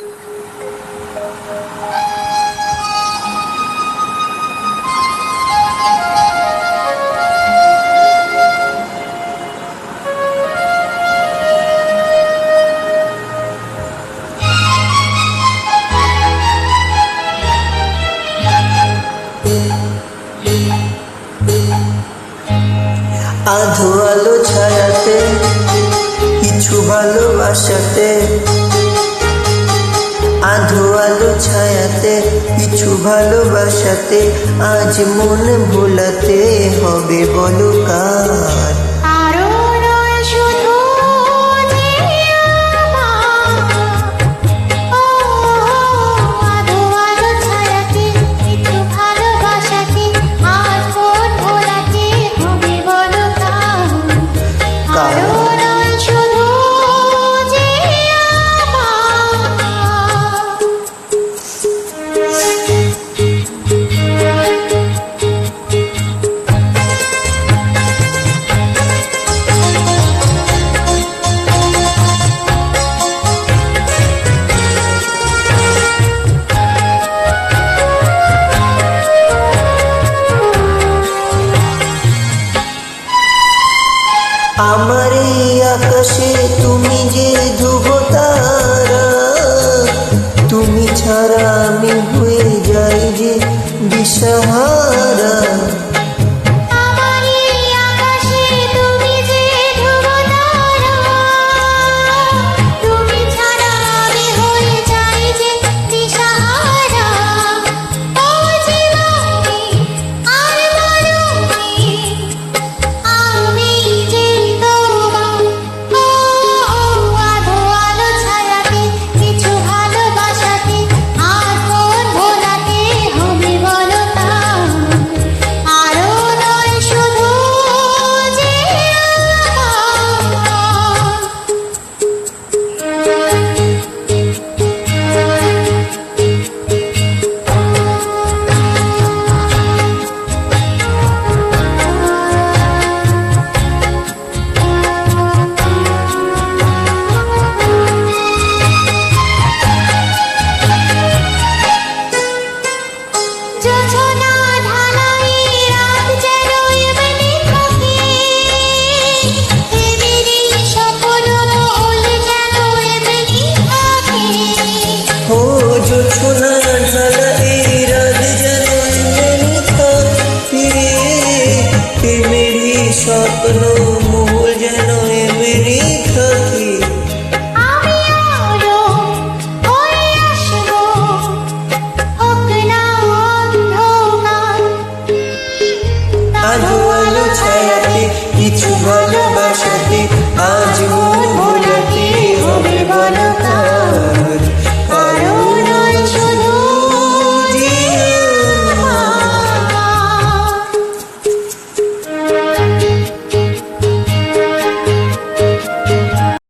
আধো আলো ছায়াতে কিছু ভালোবাসাতে আলো আলো ছায়াতে কিছু ভালোবাসাতে আজ মন ভোলাতে হবে বলো কা আমার এই আকাশে তুমি যে ধ্রুব তারা তুমি ছাড়া আমি হয়ে যাই যে দিশাহারা। স্বপ্ন